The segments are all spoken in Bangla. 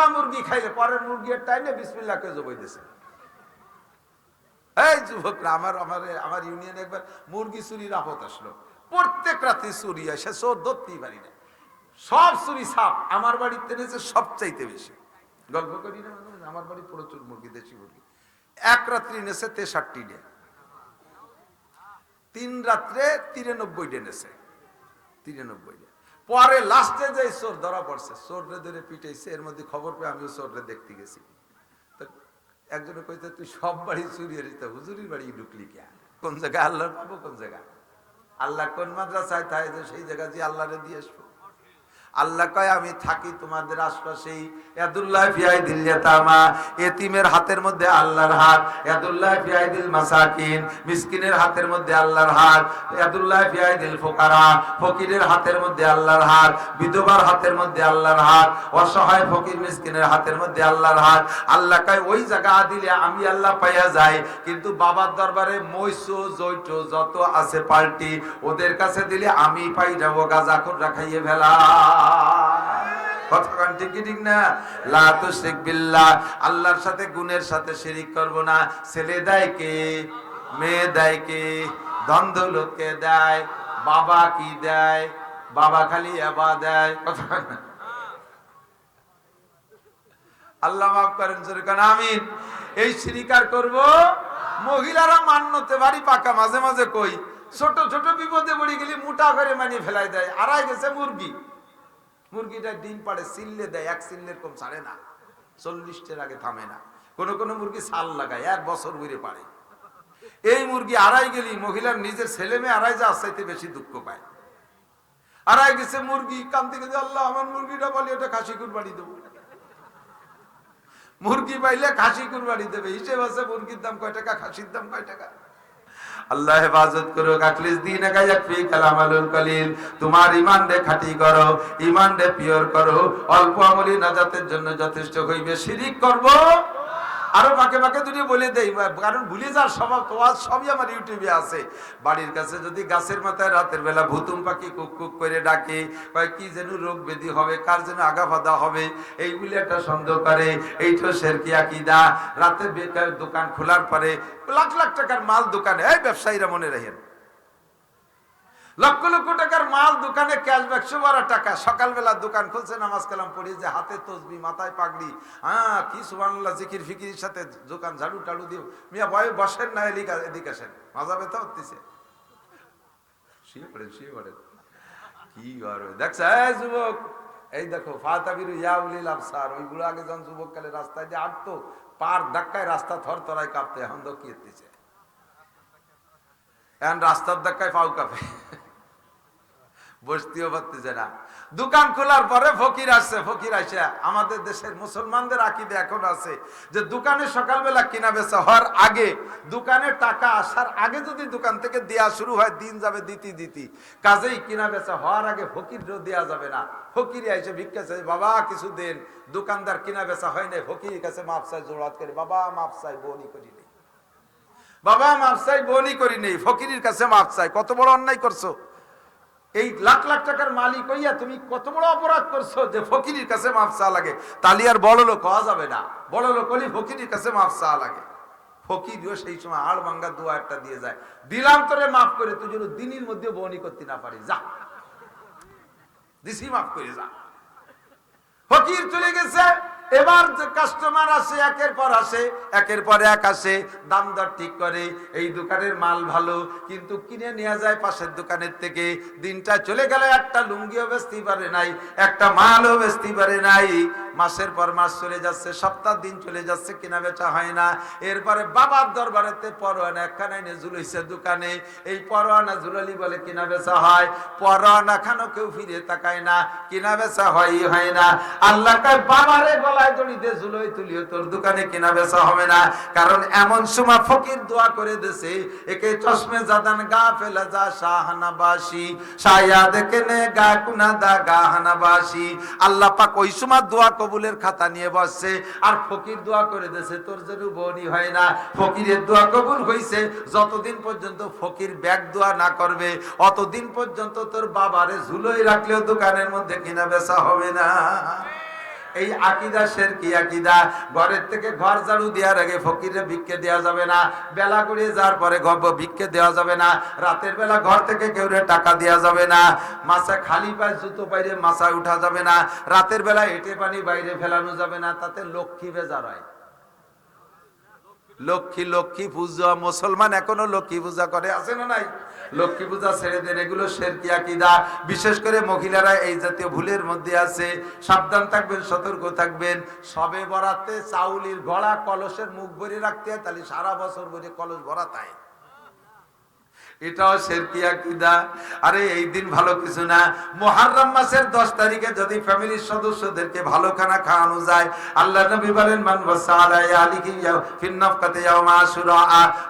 পুরা মুরগি খাইলে, পরের মুরগির টাইনে বিসমিল্লাহকে জবাই এই যুবকরা, আমার আমার আমার একবার মুরগি চুরির আপদ আসলো। প্রত্যেক রাত্রি চুরি আসে ধরতেই পারি না। সব চুরি সাপ, আমার বাড়িতে এনেছে সবচাইতে বেশি। গল্প করি না, আমার বাড়ি প্রচুর মুরগি, দেশি মুরগি। এক রাত্রি এনেছে তেষট্টি ডে। তিন রাত্রে তিরানব্বই ডে এনেছে তিরানব্বই ডে। পরে লাস্টে যে চোর ধরা পড়ছে, চোররে ধরে পিটাইছে, এর মধ্যে খবর পেয়ে আমিও চোররে দেখতে গেছি। একজনে কইতে তুই সব বাড়ি চুরি হারিতে হুজুরির বাড়ি ঢুকলি কে কোন জায়গায় আল্লাহর পাবো, কোন জায়গা আল্লাহ কোন মাদ্রাসায় থাকে যে সেই জায়গা যে আল্লাহরে দিয়ে আসব। আল্লাহ কয়, আমি থাকি তোমাদের আশপাশেই। ইয়াদুল্লাহ ফিয়াইদিল ইয়াতামা হাতের মধ্যে আল্লাহর হাত। ইয়াদুল্লাহ ফিয়াইদিল মাসাকিন, মিসকিনের হাতের মধ্যে আল্লাহর হাত। ইয়াদুল্লাহ ফুকারা, ফকিরের হাতের মধ্যে আল্লাহর হাত। বিধবার হাতের মধ্যে আল্লাহর হাত। অসহায় ফকির মিসকিনের হাতের মধ্যে আল্লাহর হাত। আল্লাহ কয়, ওই জায়গা দিলে আমি আল্লাহ পাইয়া যাই। কিন্তু বাবার দরবারে মৈসু জৈটো যত আছে পাল্টি, ওদের কাছে দিলে আমি পাই যাব গাজাখুর রাখাইয়ে ফেলা। কথাখান ঠিক ঠিক না? লা তুশরিক বিল্লাহ, আল্লাহর সাথে গুণের সাথে শিরিক করব না। ছেলে দেয় কে? মেয়ে দেয় কে? ধন দৌলত কে দেয়? বাবা কি দেয়? বাবা খালি এবা দেয়। না আল্লাহ মাফ করেন সরকার আমিন। এই শিরিকার করব? মহিলারা মান্যতে বাড়ি পাকা, মাঝে মাঝে কই, ছোট ছোট বিপদে পড়ে গেলে মোটা করে মানিয়ে ফেলাই দেয়। আড়াই গেছে মুরগি। মুরগিটা ডিম পাড়ে, সিললে দেয়, এক সিললের কম ছাড়ে না। চল্লিশটার আগে থামে না। কোনো কোনো মুরগি সাল লাগায়, এক বছর উড়ে পারে এই মুরগি আড়াই গেলি মহিলার নিজের ছেলে মেয়ে আড়াই যা চাইতে বেশি দুঃখ পায়। আড়াই গেছে মুরগি কান্দি গেছে, আল্লাহ, আমার মুরগিটা বলি ওটা খাসি কুরবানি দেবো। মুরগি পাইলে খাসি কুরবানি দেবে। হিসেব আছে মুরগির দাম কয় টাকা, খাসির দাম কয় টাকা? আল্লাহ হেফাজত করো কাকলিস দিন একায়াকফি কালামালুল কলিল। তোমার ইমান দে খাঁটি করো, ইমান দে পিওর করো, অল্প আমলি নাজাতের জন্য যথেষ্ট হইবে। শিরিক করব? আরও বাকে বাকে দুটি বলে দেই, কারণ ভুলে যাওয়ার স্বভাব তো আজ সবই আমার ইউটিউবে আছে। বাড়ির কাছে যদি গাছের মাথায় রাতের বেলা ভুতুম পাখি কুক কুক করে ডাকে কি যেন রোগ ব্যাধি হবে, কার যেন আগা ফাদা হবে? এইগুলি একটা সন্দেহ করে এইটা শেরকি আকিদা? রাতে বেকার দোকান খোলার পরে লাখ লাখ টাকার মাল দোকানে, এই ব্যবসায়ীরা মনে রাখেন। লক্ষ লক্ষ টাকার মাল দোকানে ক্যাশ একশো বারো টাকা। সকালবেলা দোকান খুলছে, নামাজ কালাম পড়ি, যে হাতে তসবি, মাথায় পাগড়ি। হ্যাঁ কি সুবানুল্লাহ জিকির ফিকির সাথে দোকান ঝাড়ু টাড়ু দিও। মিয়া ভয়ে বসেন না, এদিকে এদিকে আসেন। মাজা ব্যথা হতেছে শুয়ে পড়েন শুয়ে পড়েন। কি করবে দেখছে যুবক, এই দেখো, ফাতাবির ইয়াউলিল আবসার। ওইগুলো আগে যখন যুবক কালে রাস্তায় দিয়ে আটতো, পার ধাক্কায় রাস্তা থর কাঁপতে, এখন কি এখন রাস্তার ধাক্কায় পাও কাঁপে। বসতেও পারতেছে না। দোকান খোলার পরে ফকির আসছে, ফকির আসে, আমাদের দেশের মুসলমানদের আকিদে এখন আছে যে দোকানে সকালবেলা কিনা বেচা হওয়ার আগে, দোকানে টাকা আসার আগে যদি দোকান থেকে দেয়া শুরু হয়, দিন যাবে দিতি দিতি। কাজেই কিনা বেচা হওয়ার আগে ফকির দেওয়া যাবে না। ফকির আইসে ভিক্ষা চাই বাবা, কিছু দেন। দোকানদার কিনা বেচা হয় নাই, ফকির কাছে মাপ চাই জোড়াত করে, বাবা, মাপ চাই বনি করি নেই। বাবা, মাপ চাই বনি করি নেই। ফকিরের কাছে মাপ চাই কত বড় অন্যায় করছ? এই লাখ লাখ টাকার মালিক হইয়া তুমি কত বড় অপরাধ করছ যে ফকিরির কাছে মাফ চা লাগে? তালি আর বড় লোক হওয়া যাবে না। বড় লোক হলি ফকিরির কাছে মাফ চা লাগে। ফকিরিও সেই সময় আড় ভাঙ্গা দোয়া একটা দিয়ে যায়। দিলাম তোরে মাফ করে, তুই যেন দিনের মধ্যে বনি করতে না পারি যা। দিছি, মাফ করে যা। ফকির চলে গেছে। এবার যে কাস্টমার আসে, একের পর আসে, একের পর এক আসে, দাম দর ঠিক করে, এই দোকানের মাল ভালো, কিন্তু কিনে নেওয়া যায় পাশের দোকানের থেকে, দিনটা চলে গেলে একটা লুঙ্গিও বেচতে পারে নাই, একটা মালও বেচতে পারে নাই। মাসের পর মাস চলে যাচ্ছে, সপ্তাহ দিন চলে যাচ্ছে, কিনা বেচা হয় না। এরপরে বাবার দরবারেতে পরোয়ানা, একখানে এনে ঝুলাইছে দোকানে। এই পরোয়ানা ঝুলালি বলে কিনা বেচা হয়। পরোয়ানা খানো কেউ ফিরে তাকায় না, কিনা বেচা হয়ই হয় না। আল্লাহ কয়, বাবারে গলায় দড়িতে ঝুলোই তুলিও তোর দোকানে কিনা বেচা হবে না। কারণ এমন সময় ফকির দোয়া করে দেছে, একে চশমে জাদান গা ফেলা যা, শাহানাবাসী। শায়াদ কেনে গা, কুনা দা গাহানাবাসী আল্লাহ পাক ওই সময় দোয়া কবুলের খাতা নিয়ে বসছে, আর ফকির দোয়া করে দিয়েছে, তোর যেন বনি হয় না। ফকিরের দোয়া কবুল হয়েছে যতদিন পর্যন্ত ফকির ব্যাগ দোয়া না করবে, অতদিন পর্যন্ত তোর বাবারে ঝুলোই রাখলেও দোকানের মধ্যে কিনা বেচা হবে না। এই আকিদা শের কি আকিদা? ঘরের থেকে ঘর ঝাড়ু দেওয়ার আগে ফকিরে ভিক্ষে দেওয়া যাবে না। বেলা করে যাওয়ার পরে গব্য ভিক্ষে দেওয়া যাবে না। রাতের বেলা ঘর থেকে কেউ টাকা দেওয়া যাবে না। মাছা খালি পায়ে জুতো বাইরে মাছা উঠা যাবে না। রাতের বেলা এটে পানি বাইরে ফেলানো যাবে না। তাতে লক্ষ্মী বেজার হয়। লক্ষ্মী লক্ষ্মী পূজা, মুসলমান এখনও লক্ষ্মী পূজা করে, আছে না নাই? লক্ষ্মী পূজা ছেড়ে দেন, এগুলো শেরকিয়া আকিদা। বিশেষ করে মহিলারা এই জাতীয় ভুলের মধ্যে আছে। সাবধান থাকবেন, সতর্ক থাকবেন। সবে বরাতে চাউলির গড়া কলসের মুখ ভরে রাখতে হয়, তাহলে সারা বছর ভরে কলস ভরাতায়। এটাও শেরকি আকিদা আরে, এই দিন ভালো কিছু না। মুহাররম মাসের 10 তারিখে যদি ফ্যামিলির সদস্যদেরকে ভালো খানা খাওয়ানো যায়, আল্লাহ নবী বলেন, মান ওয়াসালা আলিহি ফিন নাফকাতি ইয়াউমা আশুরা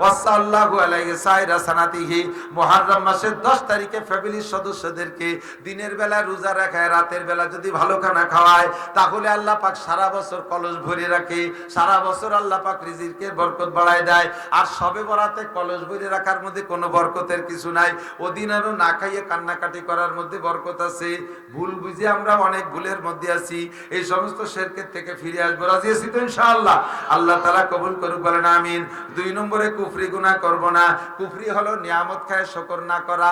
ওয়াসাল্লাহু আলাইহি সাইরা সানাতিহি। মুহাররম মাসের 10 তারিখে ফ্যামিলির সদস্যদেরকে দিনের বেলা রোজা রাখায়, রাতের বেলা যদি ভালো খানা খাওয়ায়, তাহলে আল্লাহ পাক সারা বছর কলস ভরে রাখে। সারা বছর আল্লাহ পাক রিজিকের বরকত বাড়ায় দেয়। আর সবে বরাতে কলস ভরে রাখার মধ্যে কোনো বরকতের কিছু নাই। ওদিন আরও না খাইয়ে কান্নাকাটি করার মধ্যে বরকত আছে। ভুল বুঝে আমরা অনেক ভুলের মধ্যে আছি। এই সমস্ত শেরকের থেকে ফিরে আসব। রাজি আছি তো ইনশাআল্লাহ? আল্লাহ তালা কবুল করুক, বলেন আমিন। দুই নম্বরে কুফরি গুনাহ করব না। কুফরি হলো নিয়ামত খায়, শকর না করা।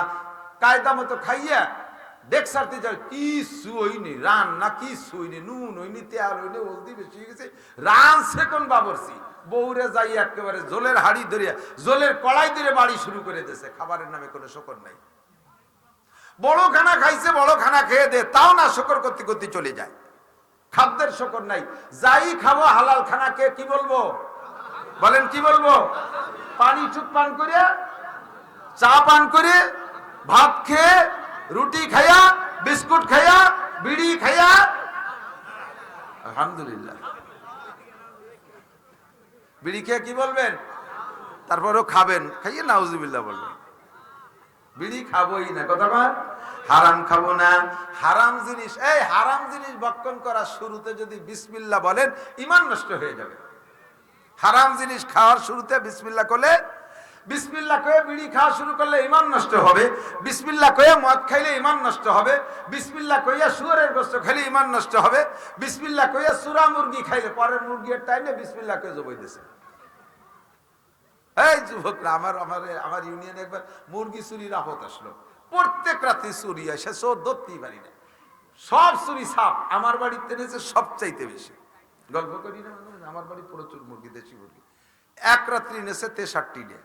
কায়দা মতো খাইয়া দেখ সারতে যাও। কিছু হইনি রান না কিছু হইনি নুন হইনি তেল হইনি হলদি বেশি হয়ে গেছে। রান সেকন বাবরছি। বউরে যাই একেবারে জলের হাড়ি ধরিয়া, জলের কড়াই ধরে বাড়ি শুরু করে দিয়েছে। খাবারের নামে কোনো শকর নাই। বড় খানা খাইছে, বড় খানা খেয়ে দে, তাও না শকর করতে করতে চলে যায়। খাদ্যের শকর নাই। যাই খাব, হালাল খানা খেয়ে কি বলব? বলেন, কি বলব? পানি চুপ পান করে চা পান করে ভাত খেয়ে, রুটি খাইয়া, বিস্কুট খাইয়া, বিড়ি খাইয়া। আলহামদুলিল্লাহ। বিড়ি খেয়ে কি বলবেন? তারপরেও খাবেন। খাইয়ে নাউজুবিল্লাহ বলবেন। বিড়ি খাবোই না। কথা বল হারাম খাব না। হারাম জিনিস, এই হারাম জিনিস বক্ষণ করার শুরুতে যদি বিসমিল্লা বলেন, ইমান নষ্ট হয়ে যাবে। হারাম জিনিস খাওয়ার শুরুতে বিসমিল্লা করলে, বিসমিল্লাহ কয়ে বিড়ি খাওয়া শুরু করলে ইমান নষ্ট হবে। বিসমিল্লা কয়ে মদ খাইলে ইমান নষ্ট হবে। বিসমিল্লা কইয়া শুয়ারের গোস্ত খাইলে ইমান নষ্ট হবে। বিসমিল্লা কইয়া সুরা মুরগি খাইলে, পরের মুরগির টাইমে বিসমিল্লা কয়ে জবই দিছে এই যুবকরা আমার আমার আমার ইউনিয়নে একবার মুরগি চুরির আপদ আসলো। প্রত্যেক রাতে চুরি আসে চোর ধরতেই পারি না। সব চুরি সাপ আমার বাড়িতে এনেছে সবচাইতে বেশি। গল্প করি না মাঝে, আমার বাড়ি প্রচুর মুরগি দেশি মুরগি। এক রাত্রি এনেছে তেষট্টি ডে।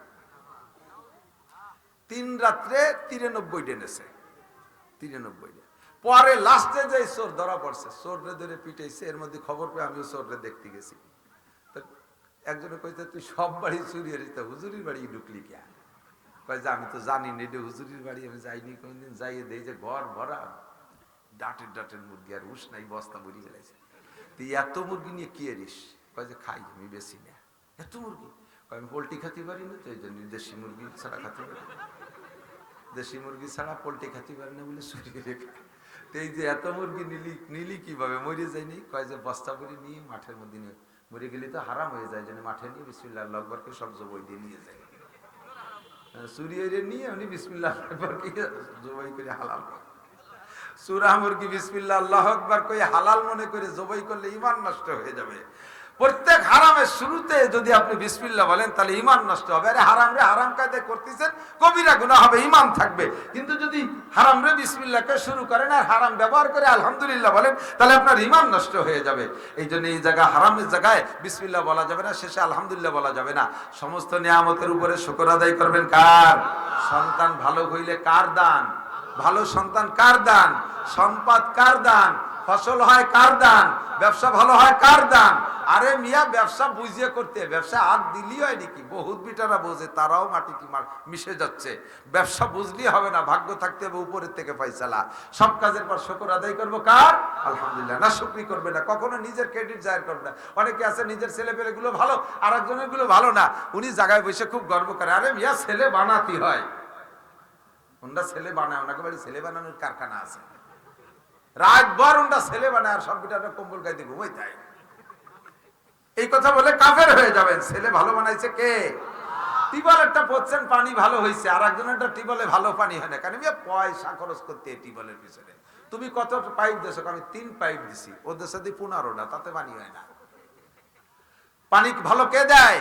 তিন রাত্রে তিরানব্বই ডে এনেছে তিরানব্বই ডে। পরে লাস্টে যে চোর ধরা পড়ছে চোররে ধরে পিটাইছে এর মধ্যে খবর পেয়ে আমিও চোররে দেখতে গেছি। একজনে কইতে তুই সব বাড়ি চুরি হয়েছিস হুজুরির বাড়ি ঢুকলি কে কয় যে, আমি তো জানি না, এটা হুজুরির বাড়ি, আমি যাইনি কোনদিন, যাইয়ে দেই যে ঘর ভরা, ডাটের ডাটের মুরগি, আর উস নাই, বস্তা ভরি গেলাইছে তুই এত মুরগি নিয়ে কি এরিস? কয় যে, খাই, আমি বেশি না। এত মুরগি? কয়, আমি পোলট্রি খেতে পারি না তো, এই জন্য দেশি মুরগি ছাড়া খেতে পারি দেশি মুরগি ছাড়া পোলট্রি খেতে পারি না বলে সরিয়ে রেখে এই যে এত মুরগি নিলি নিলি কীভাবে? মরে যায়নি? কয় যে, বস্তা করে নিয়ে মাঠের মধ্যে নিয়ে মরে গেলে তো হারাম হয়ে যায়, যেন মাঠে নিয়ে বিসমিল্লাহ লগবরকে সব জবই দিয়ে নিয়ে যায়। চুরি এরে নিয়ে উনি আকবরকে জবাই করে হালাল সুরাহ সুরা মুরগি বিসমিল্লাহ আল্লাহ আকবর কই হালাল মনে করে জবাই করলে ইমান নষ্ট হয়ে যাবে। প্রত্যেক হারামের শুরুতে যদি আপনি বিসমিল্লা বলেন, তাহলে ইমান নষ্ট হবে। আরে হারাম রে, হারাম কায়দায় করতেছেন, কবিরা গুনাহ হবে ইমান থাকবে। কিন্তু যদি হারাম রে, বিসমিল্লাহকে শুরু করেন আর হারাম ব্যবহার করে আলহামদুলিল্লাহ বলেন, তাহলে আপনার ইমান নষ্ট হয়ে যাবে। এই জন্য এই জায়গা হারামের জায়গায় বিসমিল্লা বলা যাবে না, শেষে আলহামদুলিল্লাহ বলা যাবে না। সমস্ত নিয়ামতের উপরে শুকর আদায় করবেন কার? সন্তান ভালো হইলে কার দান? ভালো সন্তান কার দান? সম্পদ কার দান? ফসল হয় কার দান? ব্যবসা ভালো হয় কার দান? আরে মিয়া, ব্যবসা বুঝিয়ে করতে, ব্যবসা হাত দিলি হয় নাকি? বহুত বিটারা বোঝে, তারাও মাটি কি মিশে যাচ্ছে। ব্যবসা বুঝলি হবে না, ভাগ্য থাকতে হবে উপরের থেকে পয়সালা সব কাজের পর শুকর আদায় করব কার? আলহামদুলিল্লাহ। না, শুক্রি করবে না, কখনো নিজের ক্রেডিট জাহির করবে না। অনেকে আছে, নিজের ছেলে পেলে গুলো ভালো আর একজনেরগুলো ভালো না। উনি জায়গায় বসে খুব গর্ব করে, আরে মিয়া, ছেলে বানাতি হয়। ওনরা ছেলে বানায়, ওনাকে বাড়ি ছেলে বানানোর কারখানা আছে। রাতভর ওনরা ছেলে বানায়, আর সব বিটাটা কম্বল গাইতে ঘুমাই তাই। এই কথা বলে কাফের হয়ে যাবেন। ছেলে ভালো বানাইছে কে? টিবল একটা পড়ছেন, পানি ভালো হয়েছে আর একজনের টিবলে ভালো পানি হয় না। কারণ পয়সা খরচ করতে টিবলের পিছনে। তুমি কত পাইপ দিয়েছ? আমি তিন পাইপ দিছি। ওদের সাথে পনেরোটা, তাতে পানি হয় না। পানি ভালো কে দেয়?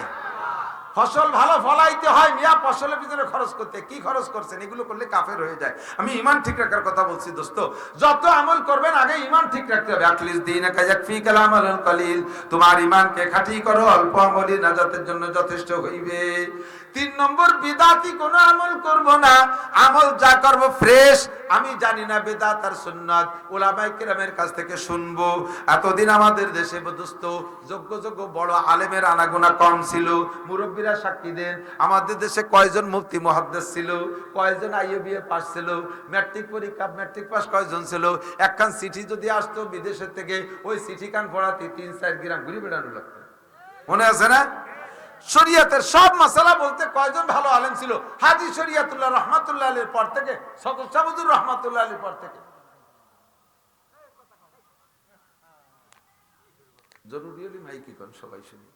ফসল ভালো ফলাইতে হয়, মিয়া ফসলের ভিতরে খরচ করতে। কি খরচ করছেন? এগুলো করলে কাফের হয়ে যায়। আমি ইমান ঠিক রাখার কথা বলছি, দোস্ত। যত আমল করবেন, আগে ইমান ঠিক রাখতে হবে। আখলিস দিন তোমার ইমানকে খাটি করো, অল্প আমলি নাজাতের জন্য যথেষ্ট হইবে। তিন নম্বর, বিদাতি কোনো আমল করব না। আমল যা করব ফ্রেশ। আমি জানি না বেদাত আর সুন্নাত। ওলামাই কেরামের কাছ থেকে শুনব। এতদিন আমাদের দেশে দোস্ত যোগ্য যোগ্য বড় আলেমের আনাগোনা কম ছিল। মুরব্বীরা সাক্ষী দেন। আমাদের দেশে কয়জন মুফতি মহাদ্দেশ ছিল? কয়জন আইএবিএ পাস ছিল? ম্যাট্রিক পরীক্ষা, ম্যাট্রিক পাস কয়জন ছিল? একখান চিঠি যদি আসতো বিদেশের থেকে, ওই চিঠি কান পড়াতে তিন, চার গ্রাম ঘুরে বেড়ানো লাগতো মনে আছে না? শরিয়াতের সব মাসালা বলতে কয়জন ভালো আলেম ছিল? হাজি শরিয়াতুল্লাহ রহমাতুল্লাহ আলীর পর থেকে সদস্যাবুদুর রহমাতুল্লাহ আলীর পর থেকে। জরুরি হলে মাইকি কন সবাই শুনি।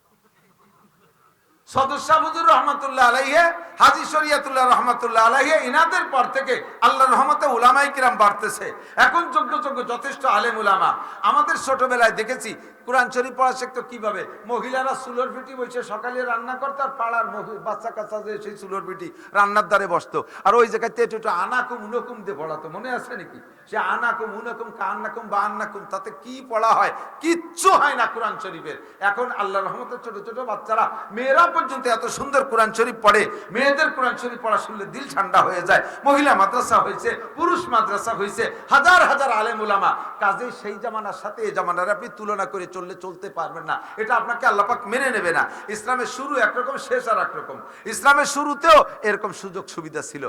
আলাইহে, হাজি শরিয়াতুল্লাহ রহমাতুল্লাহ আলাইহে, ইনাদের পর থেকে আল্লাহ রহমতে উলামাই কিরাম বাড়তেছে। এখন যোগ্য যোগ্য যথেষ্ট আলেম উলামা। আমাদের ছোটবেলায় দেখেছি কোরআন শরীফ পড়া শিখতো কীভাবে? মহিলারা সুলোর পিটি বসে সকালে রান্না করতো আর পাড়ার বাচ্চা কাচ্চা যে সেই সুলোর পিটি রান্নার দ্বারে বসতো। আর ওই জায়গাতে একটু একটু আনাকুম উনকুম দিয়ে পড়াতো, মনে আছে নাকি? সে আনাকুম উনকুম কান্নাকুম বা আন্নাকুম তাতে কি পড়া হয়? কিচ্ছু হয় না কোরআন শরীফের। এখন আল্লাহ রহমতের ছোট ছোট বাচ্চারা, মেয়েরা পর্যন্ত এত সুন্দর কোরআন শরীফ পড়ে। মেয়েদের কোরআন শরীফ পড়া শুনলে দিল ঠান্ডা হয়ে যায়। মহিলা মাদ্রাসা হয়েছে, পুরুষ মাদ্রাসা হয়েছে, হাজার হাজার আলেম উলামা। কাজে সেই জামানার সাথে এই জামানার আপনি তুলনা করে চললে চলতে পারবেন না। এটা আপনাকে আল্লাপাক মেনে নেবে না। ইসলামের শুরু একরকম, শেষ আর একরকম। ইসলামের শুরুতেও এরকম সুযোগ সুবিধা ছিল।